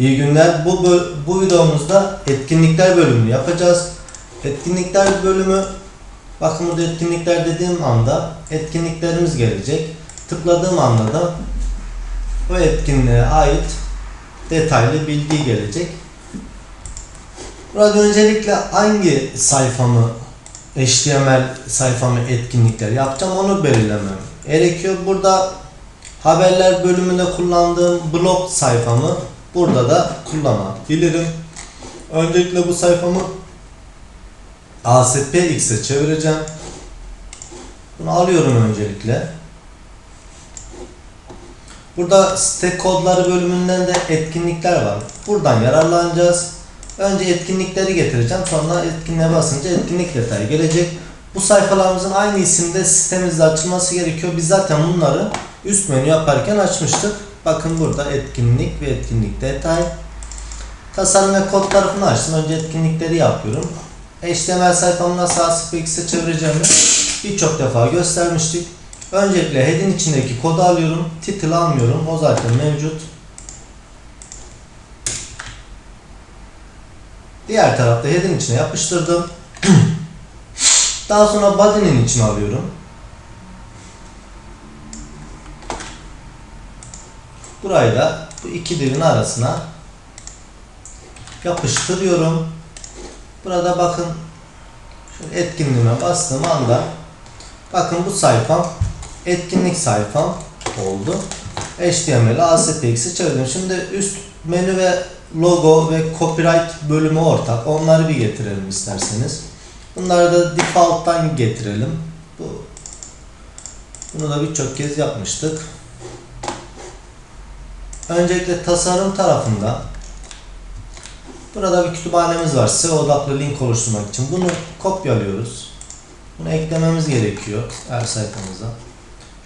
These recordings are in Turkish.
İyi günler. Bu bu videomuzda etkinlikler bölümünü yapacağız. Etkinlikler bölümü bakın burada etkinlikler dediğim anda etkinliklerimiz gelecek. Tıkladığım anda da o etkinliğe ait detaylı bilgi gelecek. Burada öncelikle hangi sayfamı HTML sayfamı etkinlikler yapacağım onu belirlemem gerekiyor. Burada haberler bölümünde kullandığım blog sayfamı burada da kullanabilirim. Öncelikle bu sayfamı ASPX'e çevireceğim. Bunu alıyorum öncelikle. Burada site kodları bölümünden de etkinlikler var. Buradan yararlanacağız. Önce etkinlikleri getireceğim. Sonra etkinliğe basınca etkinlik detayı gelecek. Bu sayfalarımızın aynı isimde sitemizde açılması gerekiyor. Biz zaten bunları üst menü yaparken açmıştık. Bakın burada etkinlik ve etkinlik detay. Tasarım ve kod tarafını açtım. Önce etkinlikleri yapıyorum. HTML sayfamı nasıl ASPX'e çevireceğimi birçok defa göstermiştik. Öncelikle head'in içindeki kodu alıyorum. Title almıyorum. O zaten mevcut. Diğer tarafta head'in içine yapıştırdım. Daha sonra body'nin içine alıyorum. Burayı da bu iki dilin arasına yapıştırıyorum. Burada bakın şöyle etkinliğime bastığım anda bakın bu sayfam etkinlik sayfam oldu. HTML'i ASPX'e çevirdim. Şimdi üst menü ve logo ve copyright bölümü ortak. Onları bir getirelim isterseniz. Bunları da default'tan getirelim. Bu bunu da birçok kez yapmıştık. Öncelikle tasarım tarafında burada bir kütüphanemiz var. SEO odaklı link oluşturmak için. Bunu kopyalıyoruz. Bunu eklememiz gerekiyor her sayfamıza.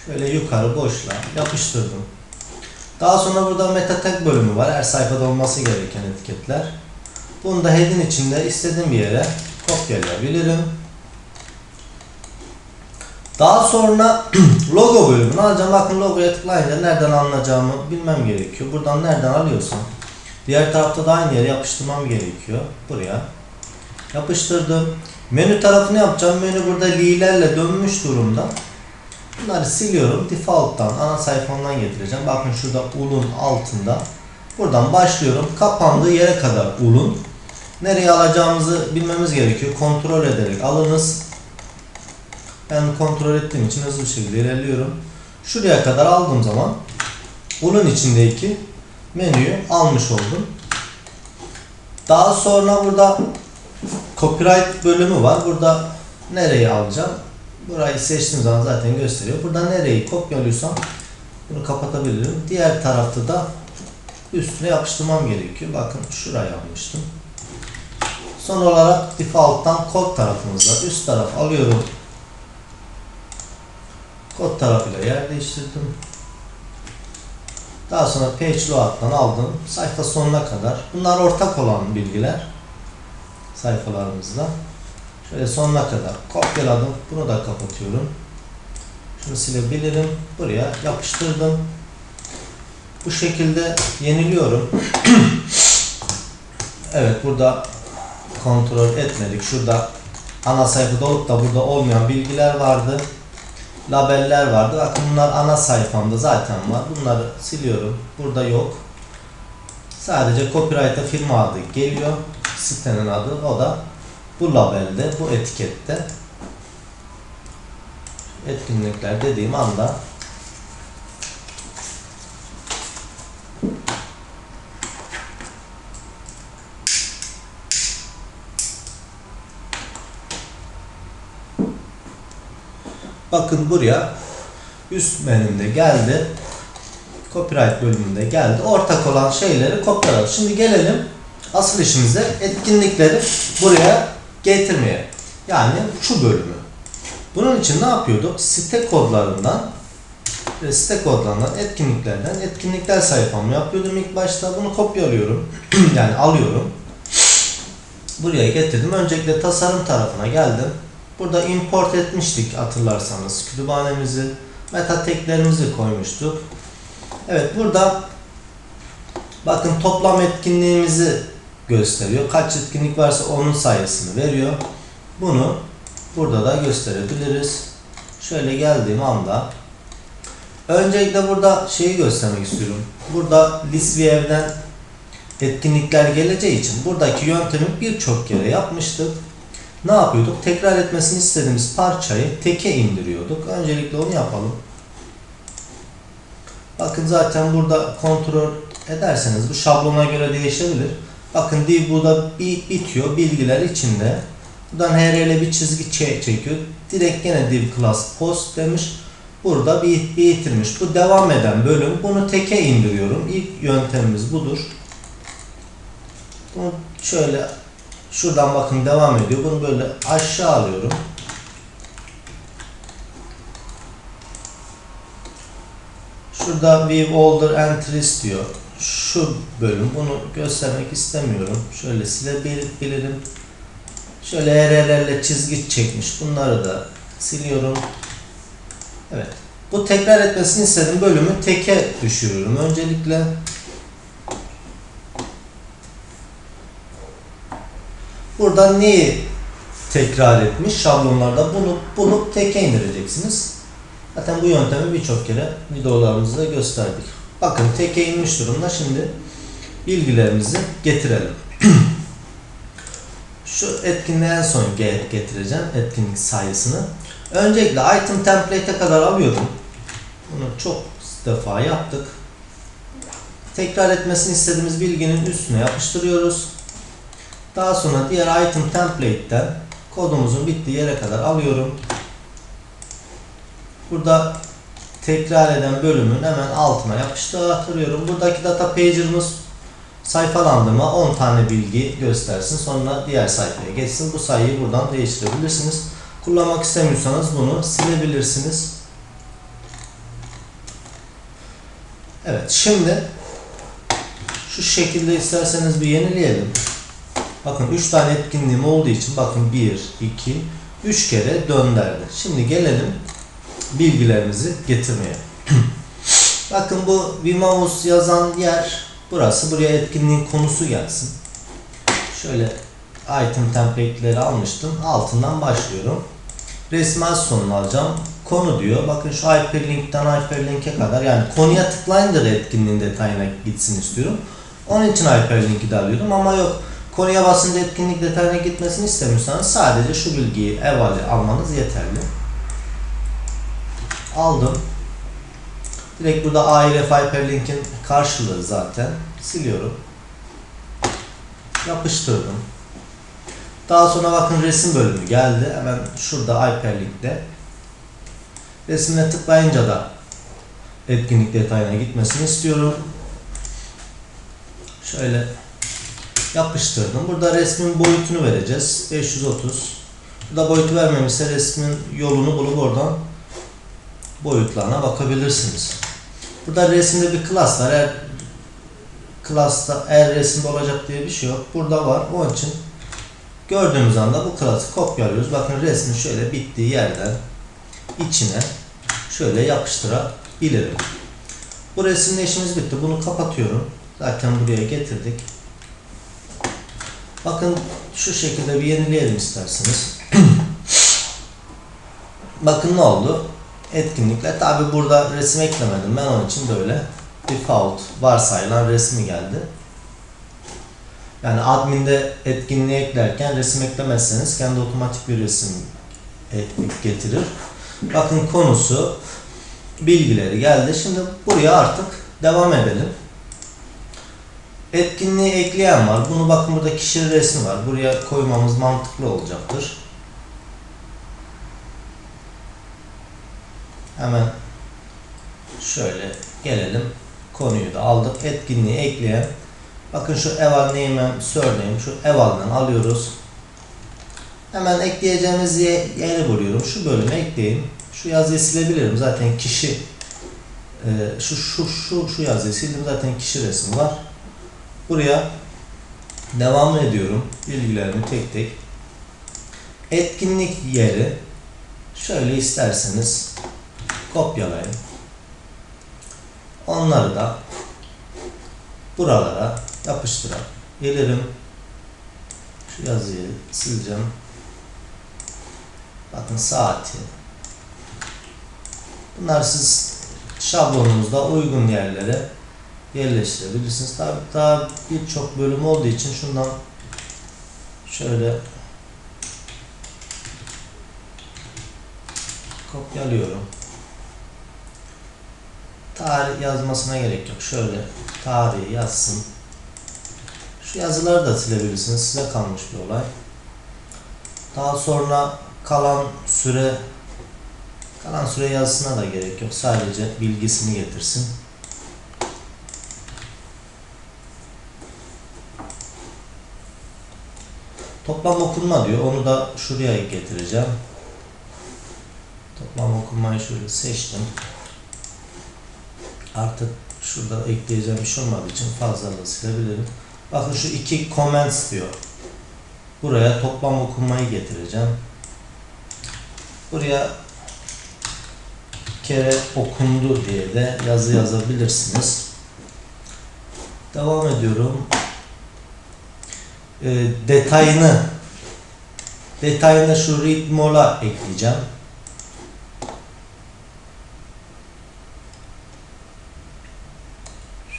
Şöyle yukarı boşluğa yapıştırdım. Daha sonra burada meta tag bölümü var. Her sayfada olması gereken etiketler. Bunu da head'in içinde istediğim bir yere kopyalayabilirim. Daha sonra logo bölümünü alacağım. Bakın logoya tıklayınca nereden alınacağımı bilmem gerekiyor. Buradan nereden alıyorsam diğer tarafta da aynı yere yapıştırmam gerekiyor. Buraya yapıştırdım. Menü tarafını yapacağım. Menü burada li'lerle dönmüş durumda. Bunları siliyorum. Default'tan ana sayfamdan getireceğim. Bakın şurada ulun altında. Buradan başlıyorum. Kapandığı yere kadar ulun. Nereye alacağımızı bilmemiz gerekiyor. Kontrol ederek alınız. Ben kontrol ettiğim için hızlı bir şekilde ilerliyorum. Şuraya kadar aldığım zaman ulun içindeki menüyü almış oldum. Daha sonra burada copyright bölümü var. Burada nereye alacağım? Burayı seçtiğim zaman zaten gösteriyor. Burada nereyi kopyalıyorsam bunu kapatabilirim. Diğer tarafta da üstüne yapıştırmam gerekiyor. Bakın şuraya almıştım. Son olarak default'tan kod tarafımızda üst taraf alıyorum. Kod tarafıyla yer değiştirdim. Daha sonra page load'dan aldım. Sayfa sonuna kadar. Bunlar ortak olan bilgiler. Sayfalarımızda. Şöyle sonuna kadar kopyaladım. Bunu da kapatıyorum. Şunu silebilirim. Buraya yapıştırdım. Bu şekilde yeniliyorum. evet burada kontrol etmedik. Şurada ana sayfada olup da burada olmayan bilgiler vardı. Labeller vardı. Bakın bunlar ana sayfamda zaten var. Bunları siliyorum. Burada yok. Sadece copyright'a firma adı geliyor. Sitenin adı. O da bu labelde, bu etikette etkinlikler dediğim anda bakın buraya üst menümde geldi copyright bölümünde geldi ortak olan şeyleri kopyaladık şimdi gelelim asıl işimize etkinlikleri buraya getirmeye. Yani şu bölümü. Bunun için ne yapıyorduk? Site kodlarından ve site kodlarından etkinliklerden etkinlikler sayfamı yapıyordum ilk başta. Bunu kopyalıyorum. yani alıyorum. Buraya getirdim. Öncelikle tasarım tarafına geldim. Burada import etmiştik hatırlarsanız kütüphanemizi, meta taglerimizi koymuştuk. Evet burada Bakın toplam etkinliğimizi gösteriyor. Kaç etkinlik varsa onun sayısını veriyor. Bunu burada da gösterebiliriz. Şöyle geldiğim anda öncelikle burada şeyi göstermek istiyorum. Burada ListView'den etkinlikler geleceği için buradaki yöntemi birçok kere yapmıştık. Ne yapıyorduk? Tekrar etmesini istediğimiz parçayı teke indiriyorduk. Öncelikle onu yapalım. Bakın zaten burada kontrol ederseniz bu şablona göre değişebilir. Bakın div burada bitiyor. Bilgiler içinde. Buradan HRL bir çizgi çekiyor. Direkt gene div class post demiş. Burada bir bitirmiş. Bu devam eden bölüm. Bunu teke indiriyorum. İlk yöntemimiz budur. Bunu şöyle şuradan bakın devam ediyor. Bunu böyle aşağı alıyorum. Şurada view older entries diyor. Şu bölüm bunu göstermek istemiyorum. Şöyle silebilirim. Şöyle RL'lerle çizgi çekmiş. Bunları da siliyorum. Evet. Bu tekrar etmesini istediğim bölümü teke düşürüyorum. Öncelikle burada neyi tekrar etmiş şablonlarda bunu bunu teke indireceksiniz. Zaten bu yöntemi birçok kere videolarımızda gösterdik. Bakın teke inmiş durumda. Şimdi bilgilerimizi getirelim. Şu etkinliği en son getireceğim. Etkinlik sayısını. Öncelikle item template'e kadar alıyorum. Bunu çok defa yaptık. Tekrar etmesini istediğimiz bilginin üstüne yapıştırıyoruz. Daha sonra diğer item template'ten kodumuzun bittiği yere kadar alıyorum. Burada tekrar eden bölümün hemen altına yapıştırıyorum. Buradaki data pager'ımız sayfalandırma 10 tane bilgi göstersin. Sonra diğer sayfaya geçsin. Bu sayıyı buradan değiştirebilirsiniz. Kullanmak istemiyorsanız bunu silebilirsiniz. Evet şimdi şu şekilde isterseniz bir yenileyelim. Bakın 3 tane etkinliğim olduğu için bakın 1, 2, 3 kere dönderdi. Şimdi gelelim bilgilerimizi getirmeye. bakın bu Vimavus yazan yer burası. Buraya etkinliğin konusu gelsin. Şöyle item template'leri almıştım. Altından başlıyorum. Resmi az sonunu alacağım. Konu diyor. Bakın şu hyperlink'ten hyperlink'e kadar yani konuya tıklayınca da etkinliğin detayına gitsin istiyorum. Onun için hyperlink'i de alıyorum ama yok konuya basınca etkinlik detayına gitmesini istemiyorsanız sadece şu bilgiyi evvali almanız yeterli. Aldım. Direkt burada ARF hyperlink'in karşılığı zaten. Siliyorum. Yapıştırdım. Daha sonra bakın resim bölümü geldi. Hemen şurada hyperlink'te. Resimle tıklayınca da etkinlik detayına gitmesini istiyorum. Şöyle yapıştırdım. Burada resmin boyutunu vereceğiz. 530. Burada boyutu vermemişse resmin yolunu bulup oradan boyutlarına bakabilirsiniz. Burada resimde bir class var. Eğer class'ta eğer resimde olacak diye bir şey yok. Burada var. Onun için gördüğümüz anda bu class'ı kopyalıyoruz. Bakın resmin şöyle bittiği yerden içine şöyle yapıştırabilirim. Bu resimle işimiz bitti. Bunu kapatıyorum. Zaten buraya getirdik. Bakın şu şekilde bir yenileyelim isterseniz. Bakın ne oldu? Etkinlikler. Tabi burada resim eklemedim. Ben onun için böyle default varsayılan resmi geldi. Yani adminde etkinliği eklerken resim eklemezseniz kendi otomatik bir resim getirir. Bakın konusu bilgileri geldi. Şimdi buraya artık devam edelim. Etkinliği ekleyen var. Bunu bakın burada kişi resmi var. Buraya koymamız mantıklı olacaktır. Hemen şöyle gelelim. Konuyu da aldık. Etkinliği ekleyen bakın şu eval name surname şu eval'dan alıyoruz. Hemen ekleyeceğimiz yeri buluyorum. Şu bölüme ekleyeyim. Şu yazıyı silebilirim. Zaten kişi e, şu şu şu şu yazıyı sildim. Zaten kişi resmi var. Buraya devam ediyorum. Bilgilerimi tek tek. Etkinlik yeri şöyle isterseniz kopyalayın. Onları da buralara yapıştırar. Gelirim. Şu yazıyı sileceğim. Bakın saati. Bunlar siz şablonunuzda uygun yerlere yerleştirebilirsiniz. Tabi daha birçok bölüm olduğu için şundan şöyle kopyalıyorum. Tarih yazmasına gerek yok. Şöyle tarihi yazsın. Şu yazıları da silebilirsiniz. Size kalmış bir olay. Daha sonra kalan süre kalan süre yazısına da gerek yok. Sadece bilgisini getirsin. Toplam okunma diyor. Onu da şuraya getireceğim. Toplam okunmayı şöyle seçtim. Artık şurada ekleyeceğim bir şey olmadığı için fazlalığı silebilirim. Bakın şu iki comments diyor. Buraya toplam okunmayı getireceğim. Buraya kere okundu diye de yazı yazabilirsiniz. Devam ediyorum. E, detayını detayını şu read more'a ekleyeceğim.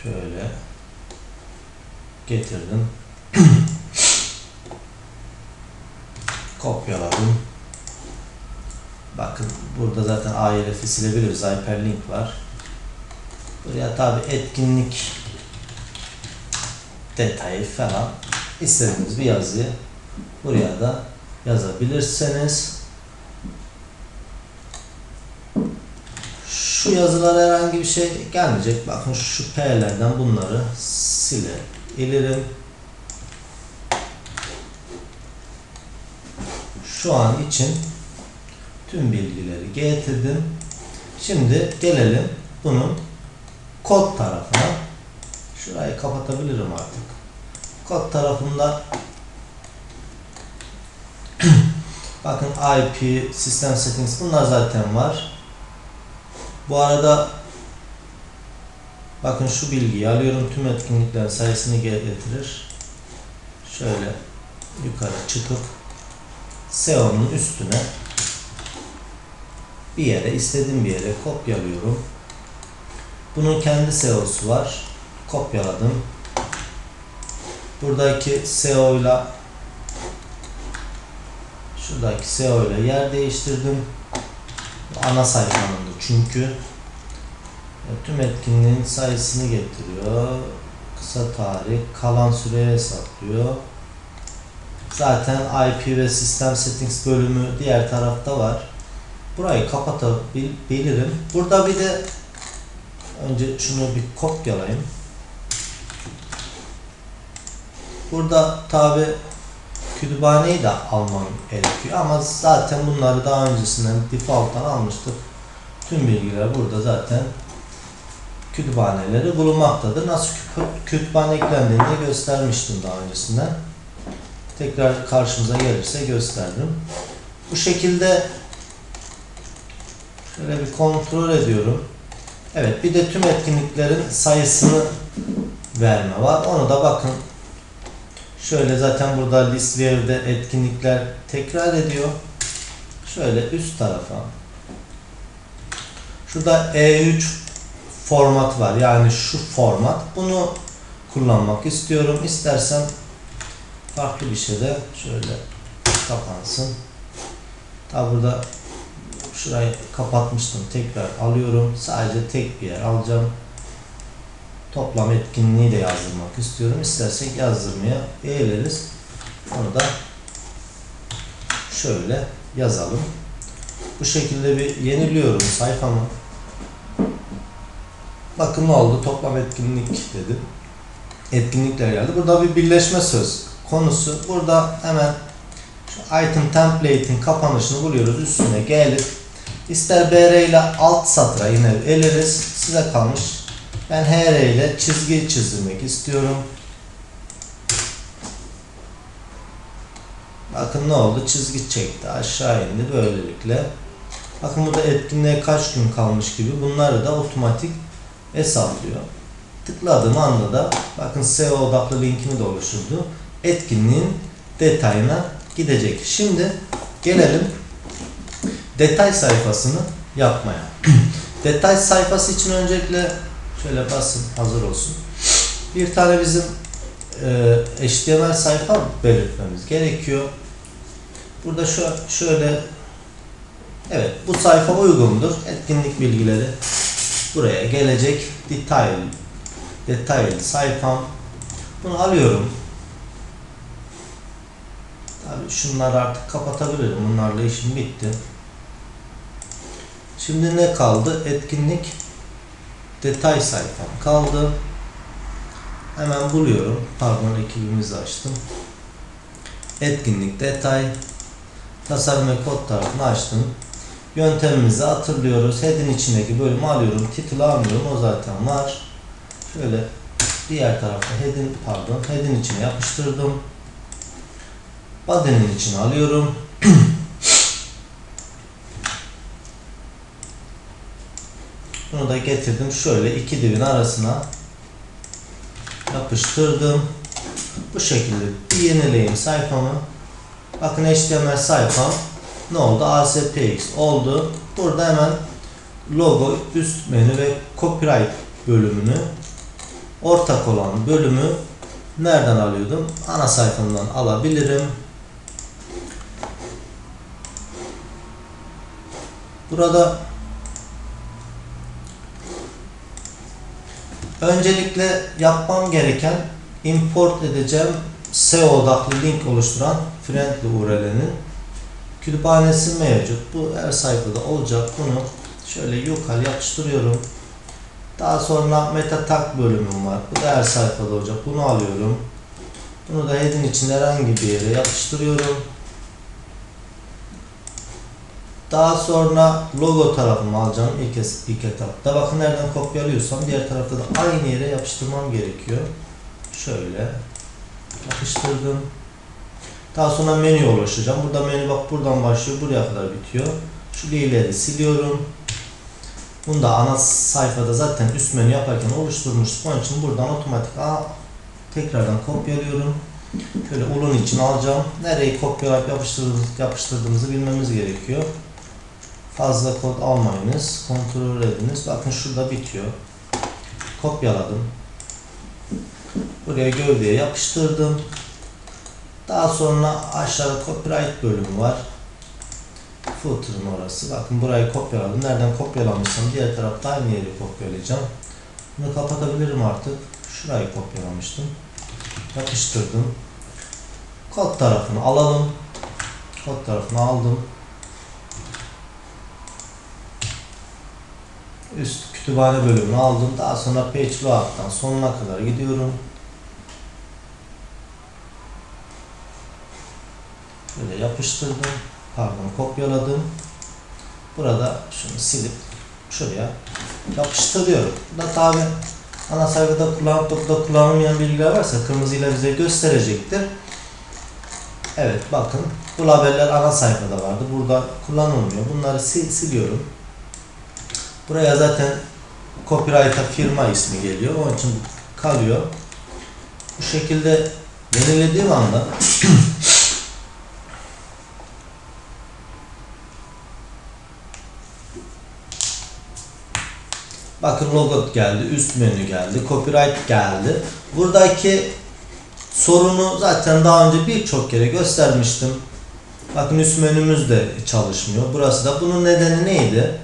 Şöyle getirdim. Kopyaladım. Bakın burada zaten AYLF'i silebiliriz. Hyperlink var. Buraya tabi etkinlik detayı falan istediğiniz bir yazıyı buraya da yazabilirsiniz. Şu yazılara herhangi bir şey gelmeyecek. Bakın şu P'lerden bunları silebilirim. Şu an için tüm bilgileri getirdim. Şimdi gelelim bunun kod tarafına. Şurayı kapatabilirim artık. Kod tarafında bakın IP, System Settings bunlar zaten var. Bu arada bakın şu bilgiyi alıyorum. Tüm etkinliklerin sayısını getirir. Şöyle yukarı çıkıp SEO'nun üstüne bir yere, istediğim bir yere kopyalıyorum. Bunun kendi SEO'su var. Kopyaladım. Buradaki SEO ile şuradaki SEO ile yer değiştirdim. Ana sayfanın çünkü tüm etkinliğin sayısını getiriyor. Kısa tarih, kalan süreye hesaplıyor. Zaten IP ve System Settings bölümü diğer tarafta var. Burayı kapatabilirim. Burada bir de önce şunu bir kopyalayayım. Burada tabi kütüphaneyi de almam gerekiyor ama zaten bunları daha öncesinden default'tan almıştık. Tüm bilgiler burada zaten kütüphaneleri bulunmaktadır. Nasıl kütüphane eklendiğini göstermiştim daha öncesinden. Tekrar karşımıza gelirse gösterdim. Bu şekilde şöyle bir kontrol ediyorum. Evet bir de tüm etkinliklerin sayısını verme var. Onu da bakın şöyle zaten burada list view'de etkinlikler tekrar ediyor. Şöyle üst tarafa Şurada E3 format var. Yani şu format. Bunu kullanmak istiyorum. İstersen farklı bir şeyde şöyle kapansın. Tabi burada şurayı kapatmıştım. Tekrar alıyorum. Sadece tek bir yer alacağım. Toplam etkinliği de yazdırmak istiyorum. İstersek yazdırmaya eğiliriz. Onu da şöyle yazalım. Bu şekilde bir yeniliyorum sayfamı. Bakın ne oldu? Toplam etkinlik dedim. Etkinlikler geldi. Burada bir birleşme söz konusu. Burada hemen şu item template'in kapanışını buluyoruz. Üstüne gelip ister BR ile alt satıra yine eleriz. Size kalmış. Ben HR ile çizgi çizdirmek istiyorum. Bakın ne oldu? Çizgi çekti. Aşağı indi böylelikle. Bakın burada etkinliğe kaç gün kalmış gibi bunları da otomatik hesaplıyor. Tıkladığım anda da bakın SEO odaklı linkimi de oluşturdu. Etkinliğin detayına gidecek. Şimdi gelelim detay sayfasını yapmaya. detay sayfası için öncelikle şöyle basın hazır olsun. Bir tane bizim e, HTML sayfa belirtmemiz gerekiyor. Burada şu şöyle evet bu sayfa uygundur. Etkinlik bilgileri buraya gelecek. Detail detail sayfam. Bunu alıyorum. Tabii şunları artık kapatabilirim. Bunlarla işim bitti. Şimdi ne kaldı? Etkinlik detay sayfam kaldı. Hemen buluyorum. Pardon ekibimizi açtım. Etkinlik detay tasarım ve kod tarafını açtım. Yöntemimizi hatırlıyoruz. Head'in içindeki bölümü alıyorum. Title almıyorum. O zaten var. Şöyle diğer tarafta head'in pardon head'in içine yapıştırdım. Body'nin içine alıyorum. Bunu da getirdim. Şöyle iki divin arasına yapıştırdım. Bu şekilde bir yenileyim sayfamı. Bakın HTML sayfam ne oldu? ASPX oldu. Burada hemen logo, üst menü ve copyright bölümünü ortak olan bölümü nereden alıyordum? Ana sayfamdan alabilirim. Burada öncelikle yapmam gereken import edeceğim SEO odaklı link oluşturan Friendly URL'nin kütüphanesi mevcut. Bu her sayfada olacak. Bunu şöyle yukarı yapıştırıyorum. Daha sonra meta tag bölümüm var. Bu da her sayfada olacak. Bunu alıyorum. Bunu da head'in içinde herhangi bir yere yapıştırıyorum. Daha sonra logo tarafımı alacağım ilk, ilk etapta. Bakın nereden kopyalıyorsam diğer tarafta da aynı yere yapıştırmam gerekiyor. Şöyle yapıştırdım. Daha sonra menü oluşturacağım. Burada menü bak buradan başlıyor buraya kadar bitiyor. Şu ileri siliyorum. Bunu da ana sayfada zaten üst menü yaparken oluşturmuştuk. Onun için buradan otomatik a tekrardan kopyalıyorum. Şöyle ulun için alacağım. Nereyi kopyalayıp yapıştırdığımız- yapıştırdığımızı bilmemiz gerekiyor. Fazla kod almayınız. Kontrol ediniz. Bakın şurada bitiyor. Kopyaladım. Buraya gövdeye yapıştırdım. Daha sonra aşağıda copyright bölümü var. Footer'ın orası. Bakın burayı kopyaladım. Nereden kopyalamışsam diğer tarafta aynı yeri kopyalayacağım. Bunu kapatabilirim artık. Şurayı kopyalamıştım. Yapıştırdım. Kod tarafını alalım. Kod tarafını aldım. Üst kütüphane bölümünü aldım. Daha sonra page load'dan sonuna kadar gidiyorum. Böyle yapıştırdım. Pardon kopyaladım. Burada şunu silip şuraya yapıştırıyorum. Bu da tabi ana sayfada kullanıp da burada kullanılmayan bilgiler varsa kırmızıyla bize gösterecektir. Evet bakın bu labeller ana sayfada vardı. Burada kullanılmıyor. Bunları sil, siliyorum. Buraya zaten copyright'a firma ismi geliyor. Onun için kalıyor. Bu şekilde yenilediğim anda Bakın logo geldi, üst menü geldi, copyright geldi. Buradaki sorunu zaten daha önce birçok kere göstermiştim. Bakın üst menümüz de çalışmıyor. Burası da bunun nedeni neydi?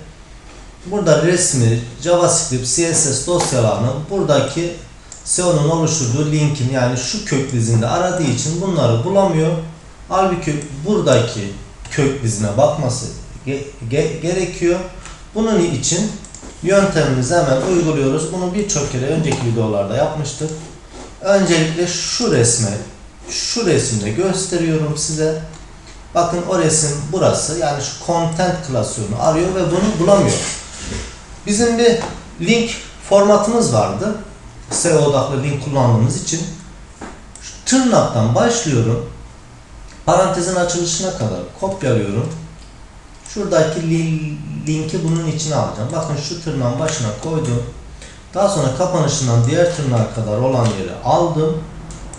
Burada resmi, JavaScript, CSS dosyalarının buradaki SEO'nun oluşturduğu linkin yani şu kök dizinde aradığı için bunları bulamıyor. Halbuki buradaki kök dizine bakması ge- ge- gerekiyor. Bunun için yöntemimizi hemen uyguluyoruz. Bunu birçok kere önceki videolarda yapmıştık. Öncelikle şu resme, şu resimde gösteriyorum size. Bakın o resim burası. Yani şu content klasörünü arıyor ve bunu bulamıyor. Bizim bir link formatımız vardı. SEO odaklı link kullandığımız için. Tırnaktan başlıyorum. Parantezin açılışına kadar kopyalıyorum. Şuradaki li- linki bunun içine alacağım. Bakın şu tırnağın başına koydum. Daha sonra kapanışından diğer tırnağa kadar olan yeri aldım.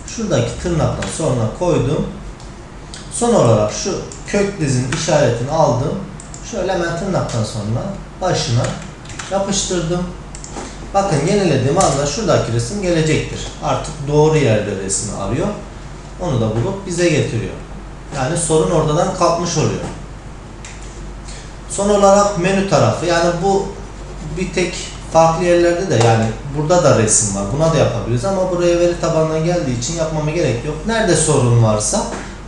Şuradaki tırnaktan sonra koydum. Son olarak şu kök dizin işaretini aldım. Şöyle hemen tırnaktan sonra başına yapıştırdım. Bakın yenilediğim anda şuradaki resim gelecektir. Artık doğru yerde resmi arıyor. Onu da bulup bize getiriyor. Yani sorun oradan kalkmış oluyor. Son olarak menü tarafı. Yani bu bir tek farklı yerlerde de yani burada da resim var. Buna da yapabiliriz ama buraya veri tabanından geldiği için yapmama gerek yok. Nerede sorun varsa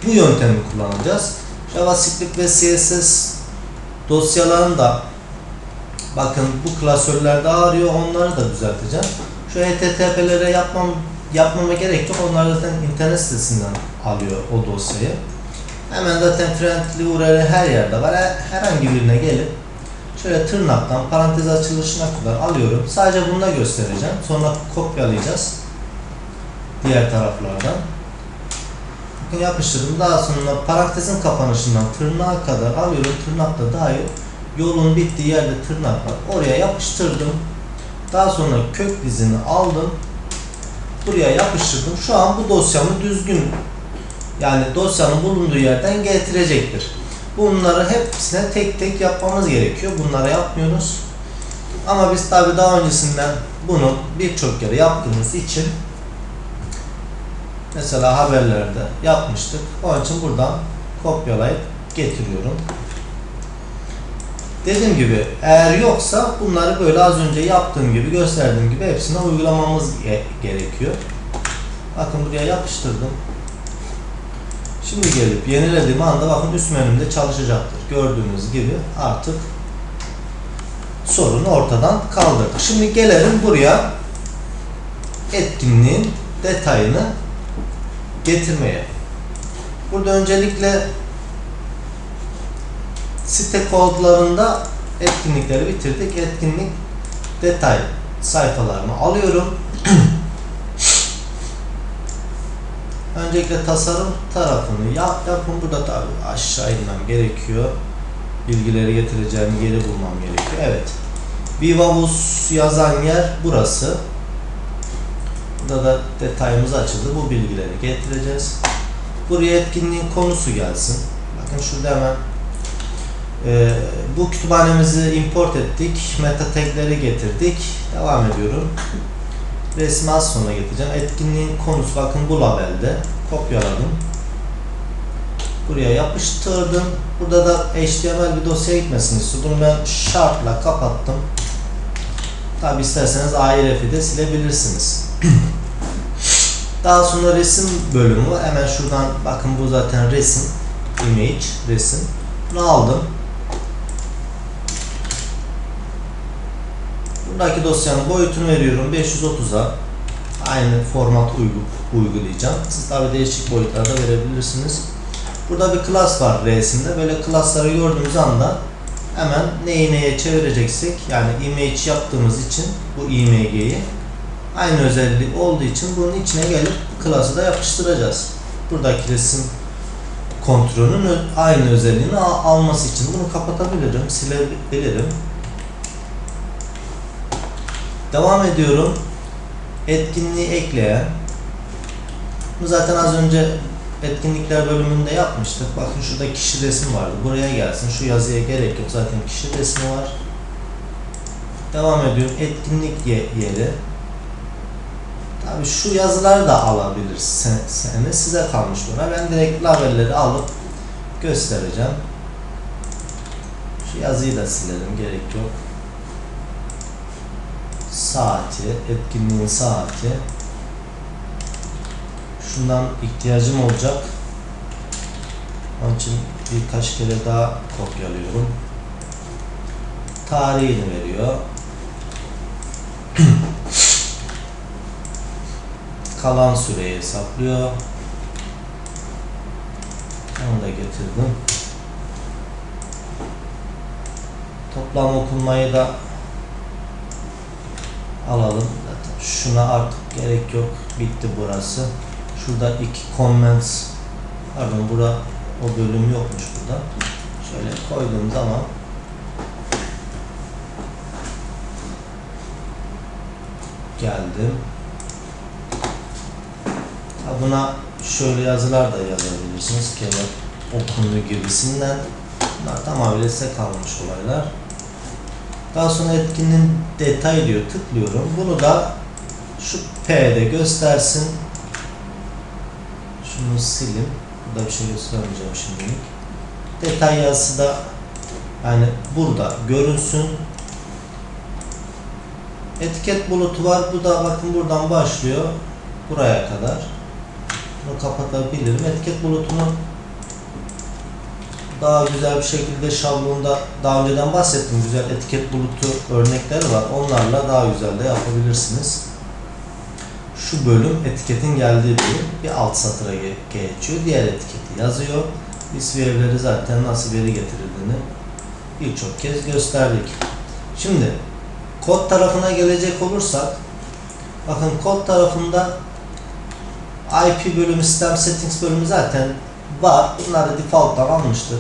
bu yöntemi kullanacağız. JavaScript ve CSS dosyalarını da bakın bu klasörlerde ağrıyor. Onları da düzelteceğim. Şu HTTP'lere yapmam yapmama gerek yok. Onlar zaten internet sitesinden alıyor o dosyayı. Hemen zaten friendly URL her yerde var. Her- Herhangi birine gelip şöyle tırnaktan parantez açılışına kadar alıyorum. Sadece bunu da göstereceğim. Sonra kopyalayacağız. Diğer taraflardan. Bakın yapıştırdım. Daha sonra parantezin kapanışından tırnağa kadar alıyorum. Tırnakta dahil yolun bittiği yerde tırnak var. Oraya yapıştırdım. Daha sonra kök dizini aldım. Buraya yapıştırdım. Şu an bu dosyamı düzgün yani dosyanın bulunduğu yerden getirecektir. Bunları hepsine tek tek yapmamız gerekiyor. Bunları yapmıyoruz. Ama biz tabi daha öncesinden bunu birçok kere yaptığımız için mesela haberlerde yapmıştık. Onun için buradan kopyalayıp getiriyorum. Dediğim gibi eğer yoksa bunları böyle az önce yaptığım gibi gösterdiğim gibi hepsine uygulamamız ge- gerekiyor. Bakın buraya yapıştırdım. Şimdi gelip yenilediğim anda bakın üst menümde çalışacaktır. Gördüğünüz gibi artık sorunu ortadan kaldırdık. Şimdi gelelim buraya etkinliğin detayını getirmeye. Burada öncelikle site kodlarında etkinlikleri bitirdik. Etkinlik detay sayfalarını alıyorum. Öncelikle tasarım tarafını yap, yapın. Burada tabi aşağı inmem gerekiyor. Bilgileri getireceğim yeri bulmam gerekiyor. Evet. Vivavus yazan yer burası. Burada da detayımız açıldı. Bu bilgileri getireceğiz. Buraya etkinliğin konusu gelsin. Bakın şurada hemen e, bu kütüphanemizi import ettik. Meta tagleri getirdik. Devam ediyorum. Resmi az sonra getireceğim. Etkinliğin konusu bakın bu labelde. Kopyaladım. Buraya yapıştırdım. Burada da HTML bir dosyaya gitmesini istiyorum. Bunu ben şartla kapattım. Tabi isterseniz AIRF'i de silebilirsiniz. Daha sonra resim bölümü. Hemen şuradan bakın bu zaten resim. Image, resim. Bunu aldım. Buradaki dosyanın boyutunu veriyorum 530'a. Aynı format uygu, uygulayacağım. Siz tabi değişik boyutlarda verebilirsiniz. Burada bir class var resimde. Böyle class'ları gördüğümüz anda hemen neyi neye çevireceksek yani image yaptığımız için bu img'yi aynı özellik olduğu için bunun içine gelip class'ı da yapıştıracağız. Buradaki resim kontrolünün aynı özelliğini al- alması için bunu kapatabilirim, silebilirim. Devam ediyorum. Etkinliği ekleyen. Bu zaten az önce etkinlikler bölümünde yapmıştık. Bakın şurada kişi resim vardı. Buraya gelsin. Şu yazıya gerek yok. Zaten kişi resmi var. Devam ediyorum. Etkinlik ye- yeri. Tabii şu yazıları da alabilirsiniz. Size kalmış buna. Ben direkt labelleri alıp göstereceğim. Şu yazıyı da silelim. Gerek yok. Saati, etkinliğin saati. Şundan ihtiyacım olacak. Onun için birkaç kere daha kopyalıyorum. Tarihini veriyor. Kalan süreyi hesaplıyor. Onu da getirdim. Toplam okunmayı da alalım. Şuna artık gerek yok. Bitti burası. Şurada iki comments pardon bura o bölüm yokmuş burada. Şöyle koyduğum zaman geldim. Ha, buna şöyle yazılar da yazabilirsiniz. Kenar okundu gibisinden. Bunlar tamamıyla size kalmış olaylar. Daha sonra etkinin detay diyor tıklıyorum. Bunu da şu P'de göstersin. Şunu silin. Burada bir şey göstermeyeceğim şimdilik. Detay yazısı da yani burada görünsün. Etiket bulutu var. Bu da bakın buradan başlıyor. Buraya kadar. Bunu kapatabilirim. Etiket bulutunu daha güzel bir şekilde şablonda daha önceden bahsettim. Güzel etiket bulutu örnekleri var. Onlarla daha güzel de yapabilirsiniz. Şu bölüm etiketin geldiği bölüm bir alt satıra ge- geçiyor. Diğer etiketi yazıyor. Biz verileri zaten nasıl veri getirildiğini birçok kez gösterdik. Şimdi kod tarafına gelecek olursak bakın kod tarafında IP bölümü, sistem settings bölümü zaten var. Bunları default'tan almıştık.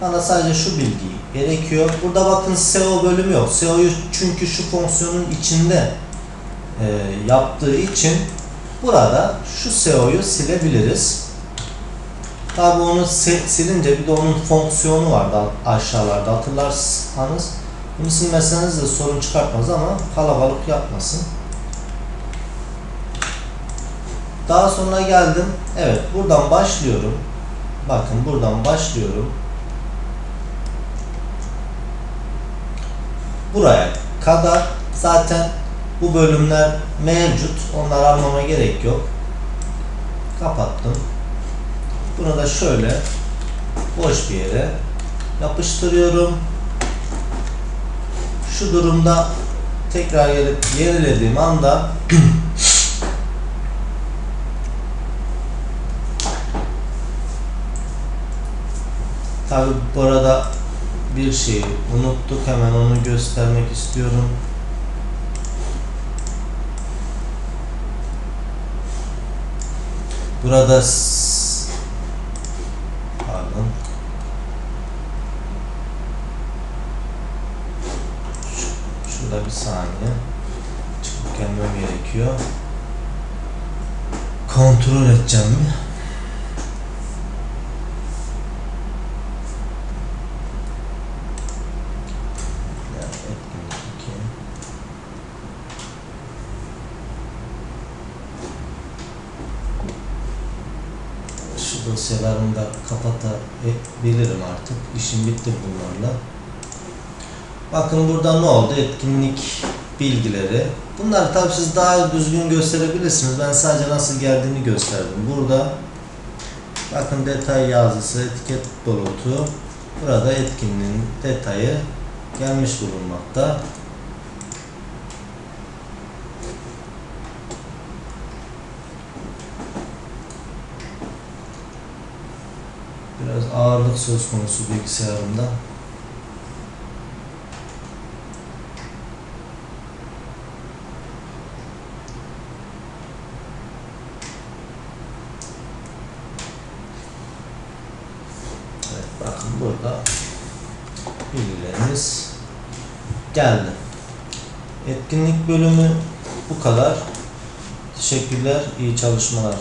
Bana sadece şu bilgiyi gerekiyor. Burada bakın SEO bölümü yok. SEO'yu çünkü şu fonksiyonun içinde e, yaptığı için burada şu SEO'yu silebiliriz. Tabi onu si- silince bir de onun fonksiyonu vardı aşağılarda hatırlarsanız. Bunu silmeseniz de sorun çıkartmaz ama kalabalık yapmasın. Daha sonra geldim. Evet buradan başlıyorum. Bakın buradan başlıyorum. Buraya kadar zaten bu bölümler mevcut. Onları almama gerek yok. Kapattım. Bunu da şöyle boş bir yere yapıştırıyorum. Şu durumda tekrar gelip yenilediğim anda Tabi burada bir şeyi unuttuk hemen onu göstermek istiyorum. Burada pardon Şu- şurada bir saniye çıkıp gelmem gerekiyor. Kontrol edeceğim mi? Yani etkinlik iki. Şu dosyalarımı da kapatabilirim artık. İşim bitti bunlarla. Bakın burada ne oldu? Etkinlik bilgileri. Bunları tabii siz daha düzgün gösterebilirsiniz. Ben sadece nasıl geldiğini gösterdim. Burada bakın detay yazısı, etiket bulutu. Burada etkinliğin detayı gelmiş bulunmakta. Biraz ağırlık söz konusu bilgisayarımda. Evet bakın burada bilgilerimiz geldi. Etkinlik bölümü bu kadar. Teşekkürler, iyi çalışmalar.